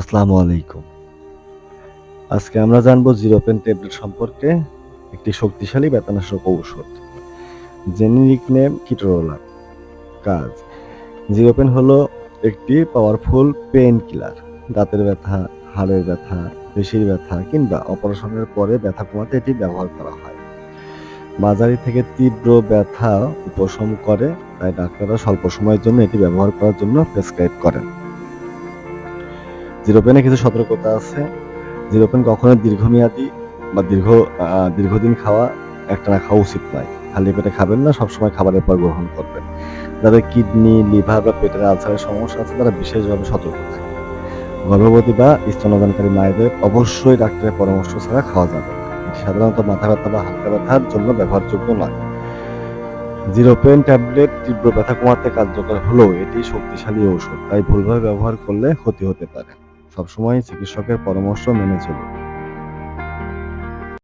আসসালামু আলাইকুম। আজকে আমরা জানব জিরোপেন ট্যাবলেট সম্পর্কে একটি শক্তিশালী ব্যথানাশক ঔষধ, জেনেরিক নেম কিটোরোলার। কাজ, জিরোপেন হলো একটি পাওয়ারফুল পেন কিলার দাঁতের ব্যথা, হাড়ের ব্যথা, পেশির ব্যথা কিংবা অপারেশনের পরে ব্যথা কমাতে এটি ব্যবহার করা হয়। মাঝারি থেকে তীব্র ব্যথা উপশম করে, তাই ডাক্তাররা স্বল্প সময়ের জন্য এটি ব্যবহার করার জন্য প্রেসক্রাইব করেন। জিরোপেনে কিছু সতর্কতা আছে। জিরোপেন কখনো দীর্ঘমেয়াদী বা দীর্ঘ দীর্ঘদিন খাওয়া একটানা খাওয়া উচিত নয়। খালি পেটে খাবেন না, সবসময় খাবারের পর গ্রহণ করবেন। যাদের কিডনি, লিভার বা পেটের আলসারের সমস্যা আছে, তারা বিশেষভাবে সতর্ক থাকবে গর্ভবতী বা স্তনদানকারী মায়েদের অবশ্যই ডাক্তারের পরামর্শ ছাড়া খাওয়া যাবে এটি সাধারণত মাথা ব্যথা বা হালকা ব্যথার জন্য ব্যবহারযোগ্য নয়। জিরোপেন ট্যাবলেট তীব্র ব্যথা কমাতে কার্যকর হলেও এটি শক্তিশালী ঔষধ, তাই ভুলভাবে ব্যবহার করলে ক্ষতি হতে পারে। সবসময় চিকিৎসকের পরামর্শ মেনে চলুন।